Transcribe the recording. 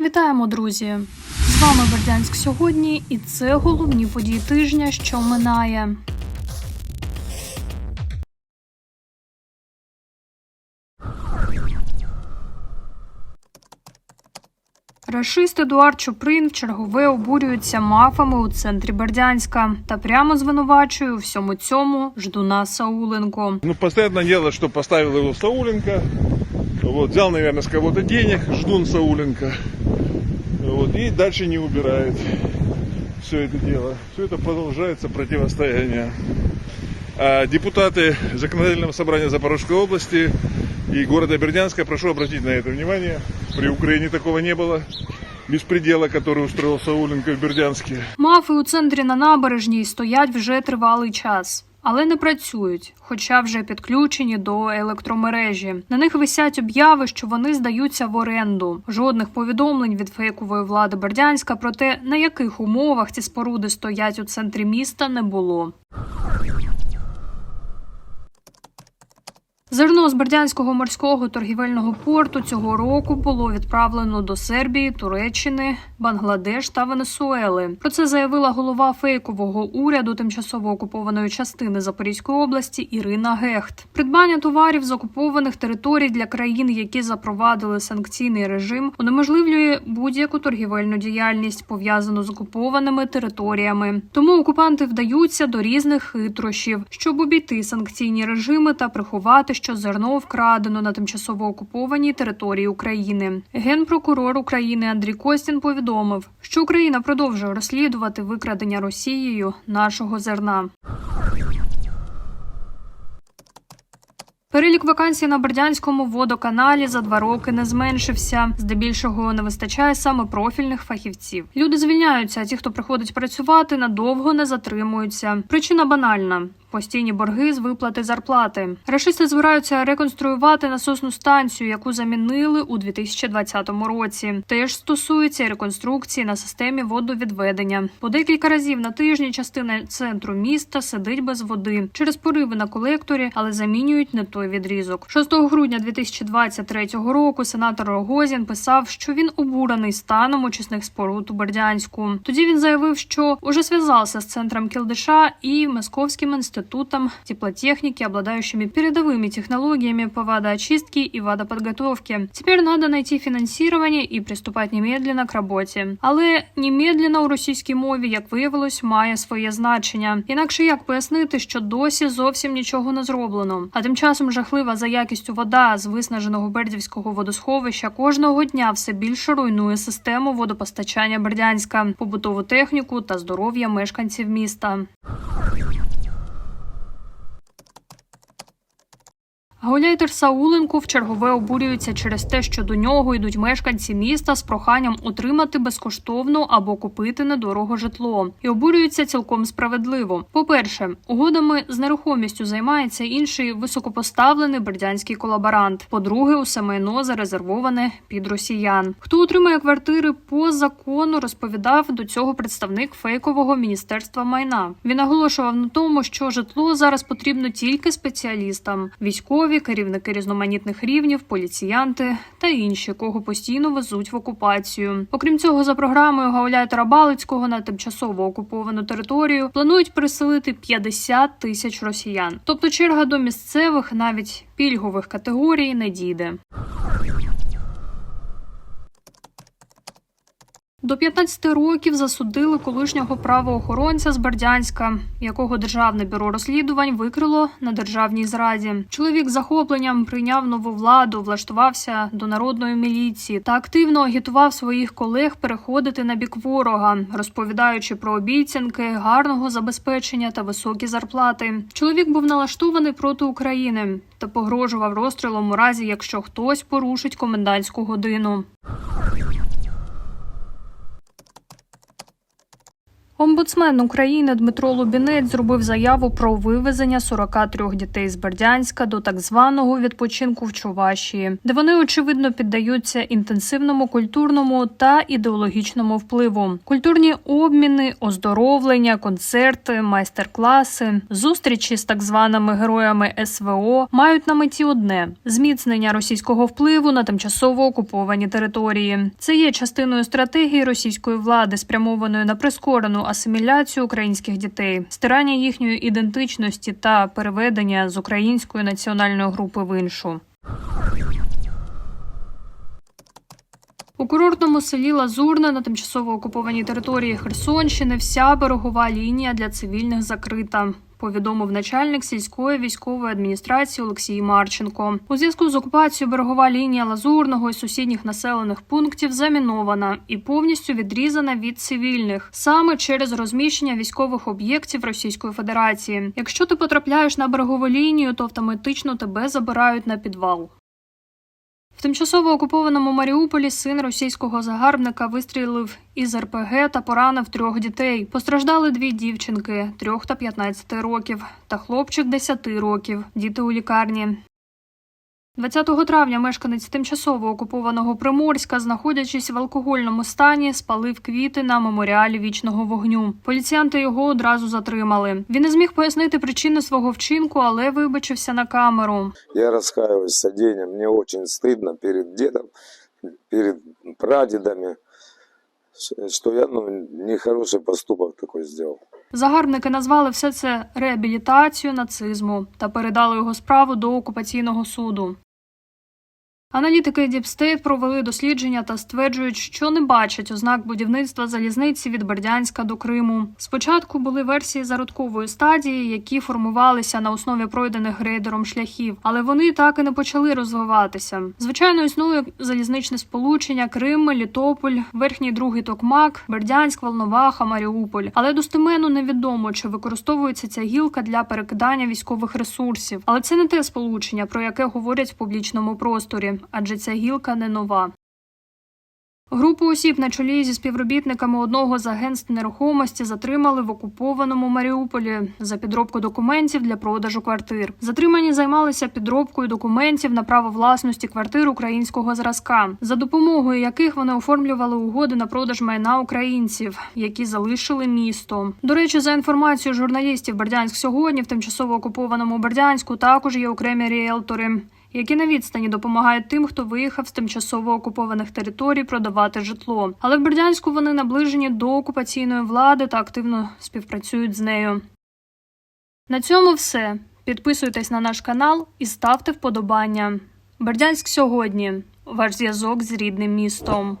Вітаємо, друзі! З вами Бердянськ сьогодні, і це головні події тижня, що минає. Рашист Едуард Чуприн в чергове обурюється мафами у центрі Бердянська та прямо звинувачує у всьому цьому ждуна Сауленко. Ну, постоянно дело, что поставил его Сауленко. Вот, взял, наверное, с кого-то денег, ждун Сауленко. Вот, и дальше не убирает все это дело. Все это продолжается противостояние. А депутаты Законодательного собрания Запорожской области и города Бердянска, прошу обратить на это внимание. При Украине такого не было. Беспредела, который устроил Сауленко в Бердянске. Мафи у центрі на набережній стоять вже тривалий час. Але не працюють, хоча вже підключені до електромережі. На них висять обяви, що вони здаються в оренду. Жодних повідомлень від фейкової влади Бердянська про те, на яких умовах ці споруди стоять у центрі міста, не було. Зерно з Бердянського морського торгівельного порту цього року було відправлено до Сербії, Туреччини, Бангладеш та Венесуели. Про це заявила голова фейкового уряду тимчасово окупованої частини Запорізької області Ірина Гехт. Придбання товарів з окупованих територій для країн, які запровадили санкційний режим, унеможливлює будь-яку торгівельну діяльність пов'язану з окупованими територіями. Тому окупанти вдаються до різних хитрощів, щоб обійти санкційні режими та приховати, що зерно вкрадено на тимчасово окупованій території України. Генпрокурор України Андрій Костін повідомив, що Україна продовжує розслідувати викрадення Росією нашого зерна. Перелік вакансій на Бердянському водоканалі за два роки не зменшився. Здебільшого не вистачає саме профільних фахівців. Люди звільняються, а ті, хто приходить працювати, надовго не затримуються. Причина банальна. Постійні борги з виплати зарплати. Рашисти збираються реконструювати насосну станцію, яку замінили у 2020 році. Теж стосується реконструкції на системі водовідведення. По декілька разів на тижні частина центру міста сидить без води через пориви на колекторі, але замінюють не той відрізок. 6 грудня 2023 року сенатор Рогозін писав, що він обурений станом очисних споруд у Бердянську. Тоді він заявив, що уже зв'язався з центром Кілдиша і Московським інститутом теплотехники, обладающими передовыми технологиями по водоочистке и водоподготовке. Теперь надо найти фінансування і приступати немедленно к роботі. Але немедленно у російській мові, як виявилось, має своє значення. Інакше як пояснити, що досі зовсім нічого не зроблено. А тим часом жахлива за якістю вода з виснаженого бердівського водосховища кожного дня все більше руйнує систему водопостачання Бердянська, побутову техніку та здоров'я мешканців міста. Гауляйтер Сауленко в чергове обурюється через те, що до нього йдуть мешканці міста з проханням отримати безкоштовно або купити недорого житло, і обурюється цілком справедливо. По-перше, угодами з нерухомістю займається інший високопоставлений бердянський колаборант. По-друге, усе майно зарезервоване під росіян. Хто отримає квартири по закону, розповідав до цього представник фейкового міністерства майна. Він наголошував на тому, що житло зараз потрібно тільки спеціалістам: військові, керівники різноманітних рівнів, поліціянти та інші, кого постійно везуть в окупацію. Окрім цього, за програмою Гауляйтера Балицького на тимчасово окуповану територію планують переселити 50 тисяч росіян. Тобто черга до місцевих, навіть пільгових категорій, не дійде. До 15 років засудили колишнього правоохоронця з Бердянська, якого державне бюро розслідувань викрило на державній зраді. Чоловік з захопленням прийняв нову владу, влаштувався до народної міліції та активно агітував своїх колег переходити на бік ворога, розповідаючи про обіцянки, гарного забезпечення та високі зарплати. Чоловік був налаштований проти України та погрожував розстрілом у разі, якщо хтось порушить комендантську годину. Омбудсмен України Дмитро Лубінець зробив заяву про вивезення 43 дітей з Бердянська до так званого відпочинку в Чувашії, де вони очевидно піддаються інтенсивному культурному та ідеологічному впливу. Культурні обміни, оздоровлення, концерти, майстер-класи, зустрічі з так званими героями СВО мають на меті одне зміцнення російського впливу на тимчасово окуповані території. Це є частиною стратегії російської влади, спрямованої на прискорену асиміляцію українських дітей, стирання їхньої ідентичності та переведення з української національної групи в іншу. У курортному селі Лазурне на тимчасово окупованій території Херсонщини вся берегова лінія для цивільних закрита. Повідомив начальник сільської військової адміністрації Олексій Марченко. У зв'язку з окупацією берегова лінія Лазурного і сусідніх населених пунктів замінована і повністю відрізана від цивільних саме через розміщення військових об'єктів Російської Федерації. Якщо ти потрапляєш на берегову лінію, то автоматично тебе забирають на підвал. В тимчасово окупованому Маріуполі син російського загарбника вистрілив із РПГ та поранив трьох дітей. Постраждали дві дівчинки трьох та 15 років, та хлопчик 10 років. Діти у лікарні. 20 травня мешканець тимчасово окупованого Приморська, знаходячись в алкогольному стані, спалив квіти на меморіалі вічного вогню. Поліціянти його одразу затримали. Він не зміг пояснити причини свого вчинку, але вибачився на камеру. Я раскаиваюсь в содеянном. Мне очень стыдно перед дедом, перед прадедами, ш- что я ну, нехороший поступок такой сделал. Загарбники назвали все це реабілітацією нацизму та передали його справу до окупаційного суду. Аналітики Діпстейт провели дослідження та стверджують, що не бачать ознак будівництва залізниці від Бердянська до Криму. Спочатку були версії зародкової стадії, які формувалися на основі пройдених грейдером шляхів, але вони так і не почали розвиватися. Звичайно, існує залізничне сполучення Крим, Мелітополь, верхній другий Токмак, Бердянськ, Волноваха, Маріуполь. Але достеменно невідомо, чи використовується ця гілка для перекидання військових ресурсів. Але це не те сполучення, про яке говорять в публічному просторі, адже ця гілка не нова. Групу осіб на чолі зі співробітниками одного з агентств нерухомості затримали в окупованому Маріуполі за підробку документів для продажу квартир. Затримані займалися підробкою документів на право власності квартир українського зразка, за допомогою яких вони оформлювали угоди на продаж майна українців, які залишили місто. До речі, за інформацією журналістів Бердянськ сьогодні в тимчасово окупованому Бердянську також є окремі ріелтори які на відстані допомагають тим, хто виїхав з тимчасово окупованих територій продавати житло. Але в Бердянську вони наближені до окупаційної влади та активно співпрацюють з нею. На цьому все. Підписуйтесь на наш канал і ставте вподобання. Бердянськ сьогодні. Ваш зв'язок з рідним містом.